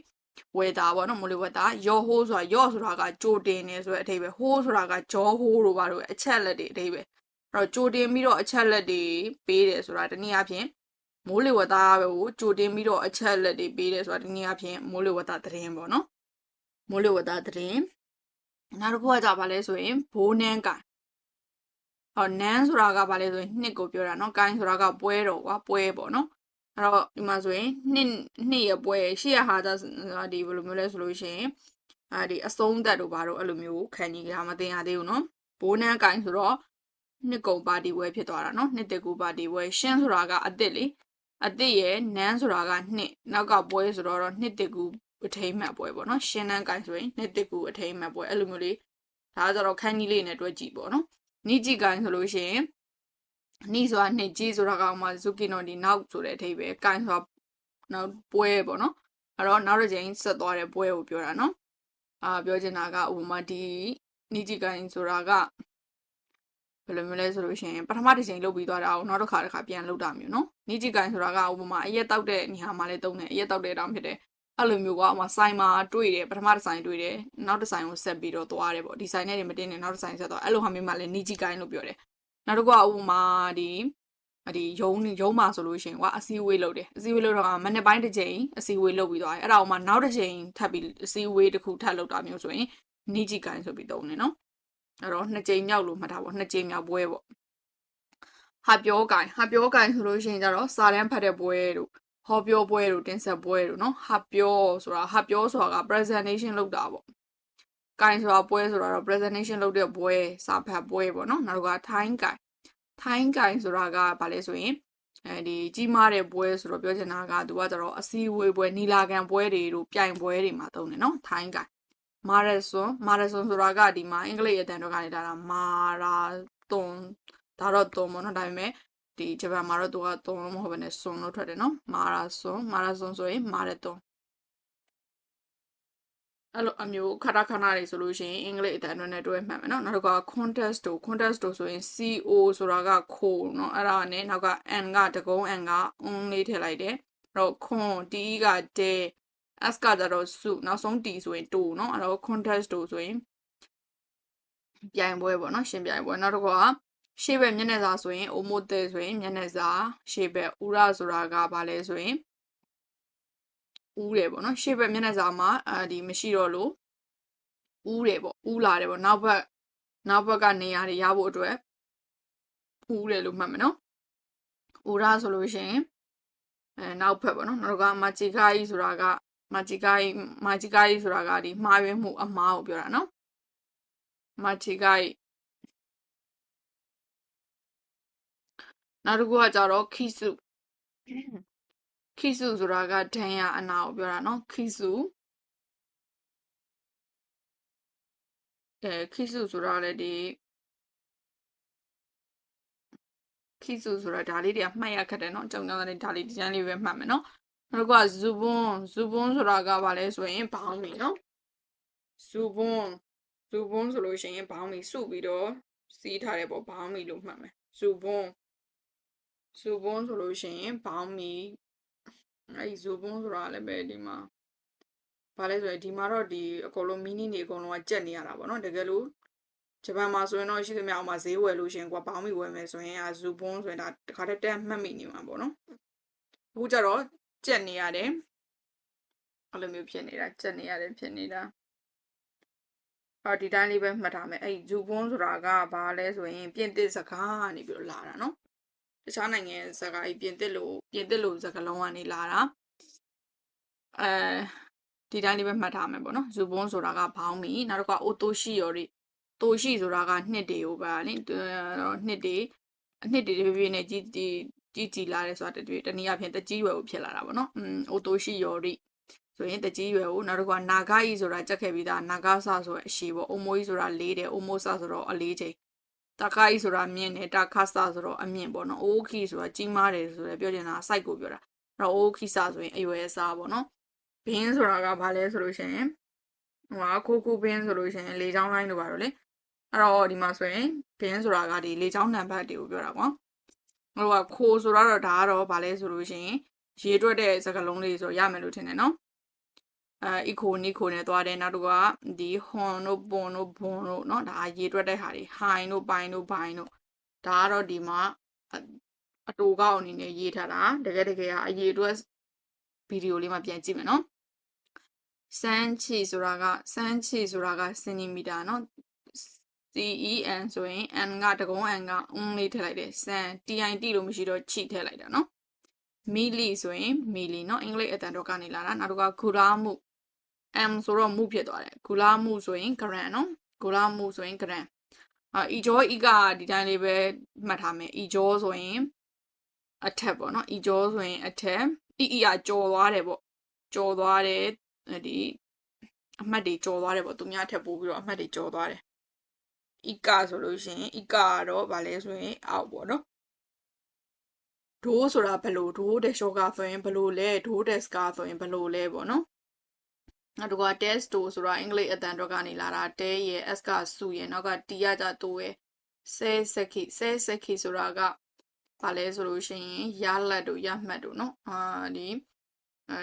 ဝေတာပေါ့နော်မိုးလေဝသရော့ဟိုးဆိုတာရော့ဆိုတာကကြိုတင်နေဆိုတဲ့အထိပ္ပယ်ဟိုးဆိုတာကကြောဟိုးတို့ဘာလို့အချက်လက်တွေအထိပ္ပယ်အဲ့တော့ကြိုတင်ပြီးတော့အချက်လက်တွေပေးတယ်ဆိုတာတနည်းအားဖြင့်မိုးလေဝသကိုကြိုတင်ပြီးတော့အချက်လက်တွေပေးတယ်ဆိုတာတနည်းအားဖြင့်မိုးလေဝသသတင်းပေါ့နော်မိုးလေဝသသတင်းနောက်တစ်ခုကကြပါလဲဆိုရင်ဘိုးနန်းကန် ဟောနန်းဆိုတာကဘာလဲဆိုရင်နှစ်ကိုပြောတာเนาะကိုင်းဆိုတာကပွဲတော်ကွာပွဲပေါ့เนาะအဲ့တော့ဒီမှာဆိုရင်နှစ်နှစ်ရပွဲရှေ့ရဟာကြဒီဘယ်လိုမျိုးလဲဆိုလို့ရှိရင်အာဒီအဆုံးသက်တို့ဘာတို့အဲ့လိုမျိုးခံကြီးကြမသိရသေးဘူးเนาะဘိုးနန်းကိုင်းဆိုတော့နှစ်ကုံပါတီပွဲဖြစ်သွားတာเนาะနှစ်တကူပါတီပွဲရှင်းဆိုတာကအစ်စ်လေအစ်စ်ရဲ့နန်းဆိုတာကနှစ်နောက်ကပွဲဆိုတော့နှစ်တကူအထိမ့်မှတ်ပွဲပေါ့နော်ရှင်းနန်းကိုင်းဆိုရင်နှစ်တကူအထိမ့်မှတ်ပွဲအဲ့လိုမျိုးလေးဒါကကြတော့ခန်းကြီးလေးနဲ့တွဲကြည့်ပေါ့နော် နိကြည့်ကိုင်းဆိုလို့ရှိရင်နိဆိုတာနှစ်ကြီးဆိုတာကောင်မှဇူကီနိုဒီနောက်ဆိုတဲ့အထိပ္ပယ်ကိုင်းဆိုတာနောက်ပွဲပေါ့နော်အဲ့တော့နောက်တစ်ချိန်ဆက်သွားတဲ့ပွဲကိုပြောတာနော်အာပြောချင်တာကဥပမာဒီနီဂျီကိုင်းဆိုတာကဘယ်လိုမျိုးလဲဆိုလို့ရှိရင်ပထမတစ်ချိန်လုပ်ပြီးသွားတာကိုနောက်တစ်ခါတစ်ခါပြန်လုပ်တာမျိုးနော်နီဂျီကိုင်းဆိုတာကဥပမာအရက်တောက်တဲ့နေရာမှာလည်းတုံးတယ်အရက်တောက်တဲ့တောင်ဖြစ်တယ် အဲ့လိုမျိုးကဥပမာဆိုင်မှာတွေ့တယ်ပထမတစ်ဆိုင်တွေ့တယ်နောက်တစ်ဆိုင်ကိုဆက်ပြီးတော့သွားတယ်ပေါ့ဒီဆိုင်နဲ့တွေမတင်နဲ့နောက်တစ်ဆိုင်ဆက်သွားအဲ့လိုဟာမျိုးမှလည်းနီဂျီကိုင်းလို့ပြောတယ်နောက်တစ်ခုကဥပမာဒီဒီရုံးရုံးမှာဆိုလို့ရှိရင်ကွာအစည်းအဝေးလုပ်တယ်အစည်းအဝေးလုပ်တော့မနေ့ပိုင်းတစ်ချိန်အစည်းအဝေးလုပ်ပြီးသွားတယ်အဲ့ဒါအောင်မှနောက်တစ်ချိန်ထပ်ပြီးအစည်းအဝေးတစ်ခုထပ်လုပ်တာမျိုးဆိုရင်နီဂျီကိုင်းဆိုပြီးသုံးတယ်နော်အဲ့တော့နှစ်ချိန်မြောက်လို့မှတ်တာပေါ့နှစ်ချိန်မြောက်ပွဲပေါ့ဟာပြောကိုင်းဟာပြောကိုင်းဆိုလို့ရှိရင်ကြတော့စာတန်းဖတ်တဲ့ပွဲတို့ ဟောပြောပွဲတို့တင်ဆက်ပွဲတို့နော်ဟာပြောဆိုတာဟာပြောဆိုတာက presentation လုပ်တာပေါ့ကိုင်းဆိုတာပွဲဆိုတာတော့ presentation လုပ်တဲ့ပွဲစာဖတ်ပွဲပေါ့နော်နောက်တစ်ခါထိုင်းကိုင်းထိုင်းကိုင်းဆိုတာကဘာလဲဆိုရင်အဲဒီကြီးမားတဲ့ပွဲဆိုတော့ပြောချင်တာကသူကကျတော့အစည်းအဝေးပွဲနီလာခံပွဲတွေတို့ပြိုင်ပွဲတွေမှာသုံးတယ်နော်ထိုင်းကိုင်းမာရဆွန်မာရဆွန်ဆိုတာကဒီမှာအင်္ဂလိပ်အတန်တော့ကနေဒါတာမာရာသွန်ဒါတော့သွန်ပေါ့နော်ဒါပေမဲ့ ဒီဂျပန်မှာတော့သူကသွန်လို့မဟုတ်ဘဲနဲ့ဆွန်လို့ထွက်တယ်နော်မာရာဆွန်မာရာဆွန်ဆိုရင်မာရသွန်အဲ့လိုအမျိုးခဏခဏတွေဆိုလို့ရှိရင်အင်္ဂလိပ်အတန်တွေနဲ့တွဲမှတ်မယ်နော်နောက်တစ်ခါ contest တို့ contest တို့ဆိုရင် CO ဆိုတာကခိုနော်အဲ့ဒါနဲ့နောက်က n ကတကုံး n က on လေးထည့်လိုက်တယ်အဲ့တော့ con t က de s ကကြတော့စုနောက်ဆုံး t ဆိုရင်တူနော်အဲ့တော့ contest တို့ဆိုရင်ပြိုင်ပွဲပေါ့နော်ရှင်ပြိုင်ပွဲနောက်တစ်ခါ ရှေ့ဘက်မျက်နှာစာဆိုရင် omote ဆိုရင်မျက်နှာစာရှေ့ဘက်ဥရဆိုတာကဘာလဲဆိုရင်ဥတယ်ပေါ့နော်ရှေ့ဘက်မျက်နှာစာမှာအဲဒီမရှိတော့လို့ဥတယ်ပေါ့ဥလာတယ်ပေါ့နောက်ဘက်နောက်ဘက်ကနေရာတွေရဖို့အတွက်ဥတယ်လို့မှတ်မယ်နော်ဥရဆိုလို့ရှိရင်အဲနောက်ဘက်ပေါ့နော်နောက်ကမာချီကာကြီးဆိုတာကမာချီကာကြီးမာချီကာကြီးဆိုတာကဒီမှားယွင်းမှုအမှားကိုပြောတာနော်မာချီကာကြီး နောက်တစ်ခုကကြတော့ခိစုခိစုဆိုတာကဒဏ်ရာအနာကိုပြောတာနော်ခိစုအဲခိစုဆိုတာလည်းဒီခိစုဆိုတာဒါလေးတွေကမှတ်ရခက်တယ်နော်ကြောင်ကြောင်လေးဒါလေးဒီဇိုင်းလေးပဲမှတ်မယ်နော်နောက်ကဇူဘွန်းဇူဘွန်းဆိုတာကဘာလဲဆိုရင်ဘောင်းမီနော်ဇူဘွန်းဇူဘွန်းဆိုလို့ရှိရင်ဘောင်းမီစုပြီးတော့စီးထားတယ်ပေါ့ဘောင်းမီလို့မှတ်မယ်ဇူဘွန်း ဇူဘွန်းဆိုလို့ရှိရင်ဘောင်းမီအဲ့ဒီဇိုဘုံဆိုတာလည်းပဲဒီမှာဘာလဲဆိုရင်ဒီမှာတော့ဒီအကုန်လုံးမီနီနေအကုန်လုံးကကြက်နေရတာပေါ့နော်တကယ်လို့ဂျပန်မှာဆိုရင်တော့ရှိသမျှအောင်မှာဈေးဝယ်လို့ရှင်ကွာဘောင်းမီဝယ်မယ်ဆိုရင်အာဇူဘုံဆိုရင်ဒါတခါတည်းတက်မှတ်မိနေမှာပေါ့နော်အခုကျတော့ကြက်နေရတယ်အဲ့လိုမျိုးဖြစ်နေတာကြက်နေရတယ်ဖြစ်နေတာအော်ဒီတိုင်းလေးပဲမှတ်ထားမယ်အဲ့ဂျူဘွန်းဆိုတာကဘာလဲဆိုရင်ပြင်သစ်စကားကနေပြီးတော့လာတာနော် တခြားနိုင်ငံစကားကြီးပြင်သစ်လို့ပြင်သစ်လို့စကားလုံးကနေလာတာအဲဒီတိုင်းလေးပဲမှတ်ထားမယ်ပေါ့နော်ဇူဘွန်းဆိုတာကဘောင်းမီနောက်တစ်ခါအိုတိုရှိရော်တွေတိုရှိဆိုတာကနှစ်တွေကိုပါနိတော့နှစ်တွေအနှစ်တွေတဖြည်းဖြည်းနဲ့ကြီးကြီးကြီးကြီးလာတယ်ဆိုတာတည်းတနည်းအားဖြင့်တကြီးရွယ်ကိုဖြစ်လာတာပေါ့နော်อืมအိုတိုရှိရော်တွေဆိုရင်တကြီးရွယ်ကိုနောက်တစ်ခါနာဂါကြီးဆိုတာကြက်ခဲ့ပြီးသားနာဂါဆဆိုတဲ့အရှိပေါ့အိုမိုကြီးဆိုတာလေးတယ်အိုမိုဆဆိုတော့အလေးချိန် တခါကြီးဆိုတာမြင့်တယ်တခါဆဆိုတော့အမြင့်ပေါ့နော်အိုခီဆိုတာကြီးမားတယ်ဆိုတော့ပြောချင်တာ site ကိုပြောတာအဲ့တော့အိုခီဆဆိုရင်အရွယ်အစားပေါ့နော်ဘင်းဆိုတာကဘာလဲဆိုလို့ရှိရင်ဟိုကခိုးခိုးဘင်းဆိုလို့ရှိရင်လေချောင်းလိုင်းတို့ပါတော့လေအဲ့တော့ဒီမှာဆိုရင်ဘင်းဆိုတာကဒီလေချောင်းနံပါတ်တွေကိုပြောတာကွာဟိုကခိုးဆိုတော့ဒါကတော့ဘာလဲဆိုလို့ရှိရင်ရေတွက်တဲ့စကားလုံးလေးဆိုရမယ်လို့ထင်တယ်နော် အဲ eco nico နဲ့သွားတယ်နောက်တစ်ခုကဒီ hon တို့ bon တို့ bon တို့เนาะဒါရေတွက်တဲ့ဟာတွေ high တို့ pine တို့ pine တို့ဒါကတော့ဒီမှာအတူကောက်အနေနဲ့ရေးထားတာတကယ်တကယ်ကအရေးအတွက်ဗီဒီယိုလေးမှာပြန်ကြည့်မယ်နော်စမ်းချီဆိုတာကစမ်းချီဆိုတာကစင်တီမီတာเนาะ CEN ဆိုရင် n ကတကုံး n က un လေးထည့်လိုက်တယ်စမ်း TIT လို့မရှိတော့ချီထည့်လိုက်တာเนาะမီလီဆိုရင်မီလီเนาะအင်္ဂလိပ်အတန်တော့ကနေလာတာနောက်တစ်ခါဂူရာမှု m ဆိုတော့မှုဖြစ်သွားတယ်ဂူလာမှုဆိုရင် gram နော်ဂူလာမှုဆိုရင် gram အာ e ကြော e ကဒီတိုင်းလေးပဲမှတ်ထားမယ် e ကြောဆိုရင်အထက်ပေါ့နော် e ကြောဆိုရင်အထက် e e ကကြော်သွားတယ်ပေါ့ကြော်သွားတယ်ဒီအမှတ်တွေကြော်သွားတယ်ပေါ့သူများထက်ပို့ပြီးတော့အမှတ်တွေကြော်သွားတယ် e ကဆိုလို့ရှိရင် e ကကတော့ဗာလဲဆိုရင်အောက်ပေါ့နော်ဒိုးဆိုတာဘယ်လိုဒိုးတဲ့ရှော့ကဆိုရင်ဘယ်လိုလဲဒိုးတဲ့စကားဆိုရင်ဘယ်လိုလဲပေါ့နော် နောက်တစ်ခုက test တို့ဆိုတာအင်္ဂလိပ်အတန်အတွက်ကနေလာတာ te ရဲ့ s ကစုရဲ့နောက်က t ကကြတိုးရဲ့ se seki se seki ဆိုတာကဘာလဲဆိုလို့ရှိရင်ရလက်တို့ရမှတ်တို့เนาะအာဒီအဲ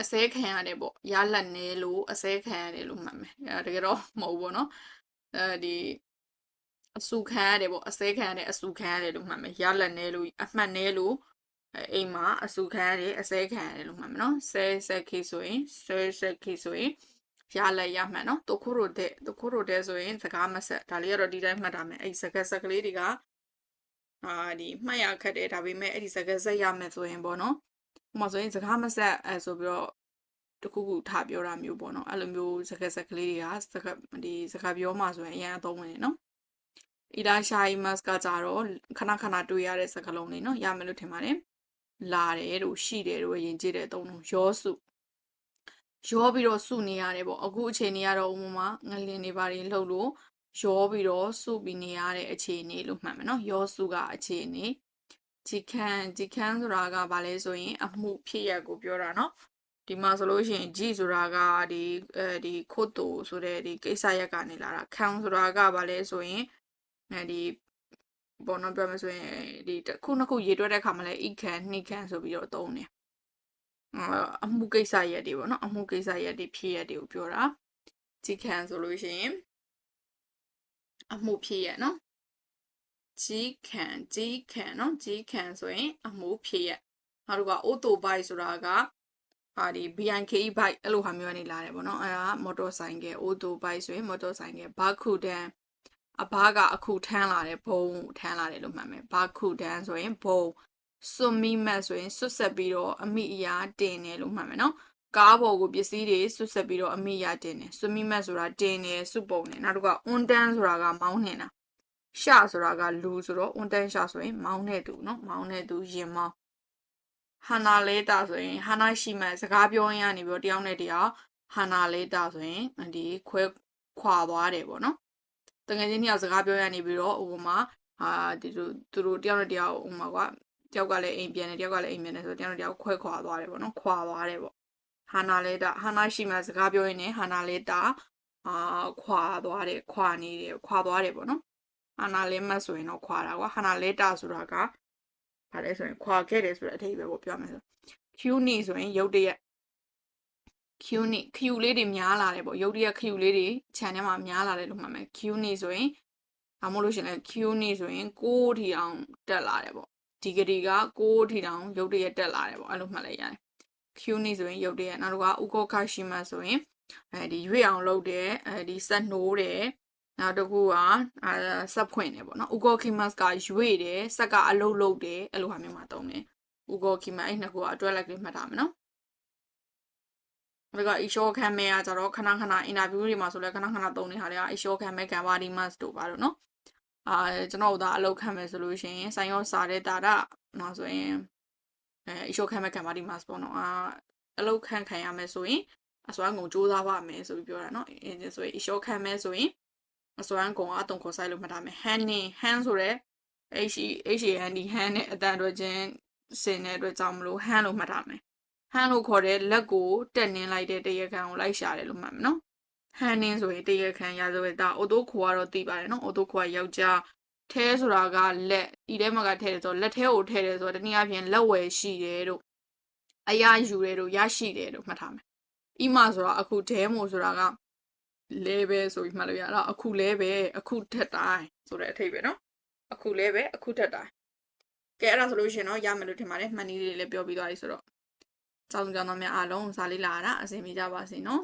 အစဲခံရတယ်ပေါ့ရလက်နဲလို့အစဲခံရတယ်လို့မှတ်မယ်အဲတကယ်တော့မဟုတ်ဘူးเนาะအဲဒီအစုခံရတယ်ပေါ့အစဲခံရတယ်အစုခံရတယ်လို့မှတ်မယ်ရလက်နဲလို့အမှတ်နဲလို့ အိမ်မှာအဆူခံရတယ်အစဲခံရတယ်လို့မှတ်မယ်နော်ဆဲဆဲခေဆိုရင်ဆဲဆဲခေဆိုရင်ရလက်ရမှတ်နော်တခုရိုတဲ့တခုရိုတဲ့ဆိုရင်စကားမဆက်ဒါလေးကတော့ဒီတိုင်းမှတ်တာမယ်အဲ့စကားဆက်ကလေးတွေကအာဒီမှတ်ရခက်တယ်ဒါပေမဲ့အဲ့ဒီစကားဆက်ရမယ်ဆိုရင်ပေါ့နော်ဥပမာဆိုရင်စကားမဆက်အဲဆိုပြီးတော့တခုခုထပြောတာမျိုးပေါ့နော်အဲ့လိုမျိုးစကားဆက်ကလေးတွေကစကားဒီစကားပြောမှဆိုရင်အရင်အသုံးဝင်နေနော်အီလာရှာအီမတ်ကကြတော့ခဏခဏတွေ့ရတဲ့စကားလုံးတွေနော်ရမယ်လို့ထင်ပါတယ် လာတယ်တို့ရှိတယ်တို့ယဉ်ကျေးတဲ့အသုံးလုံးရောစုရောပြီးတော့စုနေရတယ်ပေါ့အခုအချိန်นี้ကတော့ဥပမာငလင်တွေဘာတွေလှုပ်လို့ရောပြီးတော့စုပြီးနေရတဲ့အခြေအနေလို့မှတ်မယ်နော်ရောစုကအခြေအနေဂျီခန်ဂျီခန်ဆိုတာကဘာလဲဆိုရင် အမှုဖြစ်ရက်ကိုပြောတာနော်ဒီမှာဆိုလို့ရှိရင်ဂျီဆိုတာကဒီအဲဒီခုတ်တူဆိုတဲ့ဒီကိစ္စရက်ကနေလာတာခံဆိုတာကဘာလဲဆိုရင်အဲဒီ ဘောနော်ပြောမယ်ဆိုရင်ဒီတစ်ခုနှစ်ခုရေးတွက်တဲ့ခါမှာလဲဣခံနှိခံဆိုပြီးတော့သုံးတယ်အမှုကိစ္စရက်တွေပေါ့နော်အမှုကိစ္စရက်တွေဖြစ်ရက်တွေကိုပြောတာဂျီခံဆိုလို့ရှိရင်အမှုဖြစ်ရက်နော်ကြီးခံကြီးခံနော်ကြီးခံဆိုရင်အမှုဖြစ်ရက်နောက်တစ်ခုက auto bike ဆိုတာကဟာဒီ BNKE bike အဲ့လိုဟာမျိုးကနေလာတယ်ပေါ့နော်အဲ့ဒါမော်တော်ဆိုင်ကယ် auto bike ဆိုရင်မော်တော်ဆိုင်ကယ်ဘာခုတန် အဘကအခုထမ်းလာတယ်ဘုံထမ်းလာတယ်လို့မှတ်မယ်ဘာခုတန်းဆိုရင်ဘုံစွမိမတ်ဆိုရင်ဆွတ်ဆက်ပြီးတော့အမိအရာတင်တယ်လို့မှတ်မယ်နော်ကားပေါ်ကိုပစ္စည်းတွေဆွတ်ဆက်ပြီးတော့အမိအရာတင်တယ်စွမိမတ်ဆိုတာတင်တယ်စုပုံတယ်နောက်တစ်ခါအွန်တန်းဆိုတာကမောင်းနှင်တာရှာဆိုတာကလူဆိုတော့အွန်တန်းရှာဆိုရင်မောင်းတဲ့သူနော်မောင်းတဲ့သူရင်မောင်းဟာနာလေတာဆိုရင်ဟာနာရှိမှစကားပြောရင်းကနေပြီးတော့တယောက်နဲ့တယောက်ဟာနာလေတာဆိုရင်ဒီခွဲခွာသွားတယ်ပေါ့နော် တကယ်ချင်းတယောက်စကားပြောရနေပြီးတော့ဥပမာဟာဒီလိုသူတို့တယောက်နဲ့တယောက်ဥပမာကတယောက်ကလည်းအိမ်ပြန်တယ်တယောက်ကလည်းအိမ်ပြန်တယ်ဆိုတော့တယောက်နဲ့တယောက်ခွဲခွာသွားတယ်ပေါ့နော်ခွာသွားတယ်ပေါ့ဟာနာလေတာဟာနာရှိမှစကားပြောရင်းနဲ့ဟာနာလေတာအာခွာသွားတယ်ခွာနေတယ်ခွာသွားတယ်ပေါ့နော်ဟာနာလေမတ်ဆိုရင်တော့ခွာတာကွာဟာနာလေတာဆိုတာကဘာလဲဆိုရင်ခွာခဲ့တယ်ဆိုတဲ့အထိပ္ပယ်ကိုပြောမယ်ဆို Q နီဆိုရင်ရုတ်တရက် Q နီ Q လေးတွေများလာတယ်ပေါ့ရုတ်တရက် Q လေးတွေ channel မှာများလာတယ်လို့မှတ်မယ် Q နီဆိုရင်ဒါမှမဟုတ်လို့ရှင်လဲ Q နီဆိုရင်6ထီအောင်တက်လာတယ်ပေါ့ဒီဂရီက6ထီတောင်ရုတ်တရက်တက်လာတယ်ပေါ့အဲ့လိုမှတ်လိုက်ရတယ် Q နီဆိုရင်ရုတ်တရက်နောက်တစ်ခါဥကောခရှိမှဆိုရင်အဲဒီရွေ့အောင်လုပ်တယ်အဲဒီဆက်နှိုးတယ်နောက်တစ်ခုကအာဆက်ဖွင့်တယ်ပေါ့နော်ဥကောခိမတ်ကရွေ့တယ်ဆက်ကအလုတ်လုတ်တယ်အဲ့လိုဟာမျိုးမှာတုံးတယ်ဥကောခိမတ်အဲ့နှစ်ခုကအတွဲလိုက်ကလေးမှတ်ထားမယ်နော် ဒါကအီရှောခံမဲကကြတော့ခဏခဏအင်တာဗျူးတွေမှာဆိုလဲခဏခဏတုံးနေတာလေအီရှောခံမဲကန်ပါဒီမတ်တို့ပါတော့နော်အာကျွန်တော်တို့အလုပ်ခံမယ်ဆိုလို့ရှိရင်ဆိုင်ရောစာတဲ့တာတာနော်ဆိုရင်အဲအီရှောခံမဲကန်ပါဒီမတ်ပေါ့နော်အာအလုပ်ခံခံရမယ်ဆိုရင်အစွမ်းကုန်စူးစမ်းပါမယ်ဆိုပြီးပြောတာနော်အင်းဆိုရင်အီရှောခံမဲဆိုရင်အစွမ်းကုန်အတုံခေါ်ဆိုင်လို့မှတ်ထားမယ် hand နဲ့ hand ဆိုရဲ h h a n d hand နဲ့အတန်အတွက်ချင်းစင်တဲ့အတွက်ကြောင့်မလို့ hand လို့မှတ်ထားမယ် hand လို့ခေါ်တဲ့လက်ကိုတက်နင်းလိုက်တဲ့တရခံကိုလိုက်ရှာတယ်လို့မှတ်မယ်နော် hand နင်းဆိုရင်တရခံရာဇဝတ်သားအိုတိုခွာကတော့သိပါတယ်နော်အိုတိုခွာယောက်ျားထဲဆိုတာကလက်ဤထဲမှာကထဲတယ်ဆိုတော့လက်ထဲကိုထဲတယ်ဆိုတော့တနည်းအားဖြင့်လက်ဝယ်ရှိတယ်တို့အရာယူတယ်တို့ရရှိတယ်တို့မှတ်ထားမယ်ဤမှာဆိုတော့အခုဒဲမို့ဆိုတာကလဲပဲဆိုပြီးမှတ်လို့ရတော့အခုလဲပဲအခုထက်တိုင်းဆိုတဲ့အထိပ္ပယ်နော်အခုလဲပဲအခုထက်တိုင်းကဲအဲ့ဒါဆိုလို့ရှိရင်တော့ရမယ်လို့ထင်ပါတယ်မှန်နည်းလေးလည်းပြောပြီးသွားပြီဆိုတော့ ကျောင်းကျောင်းသားများအားလုံးစာလေးလာတာအဆင်ပြေကြပါစေနော်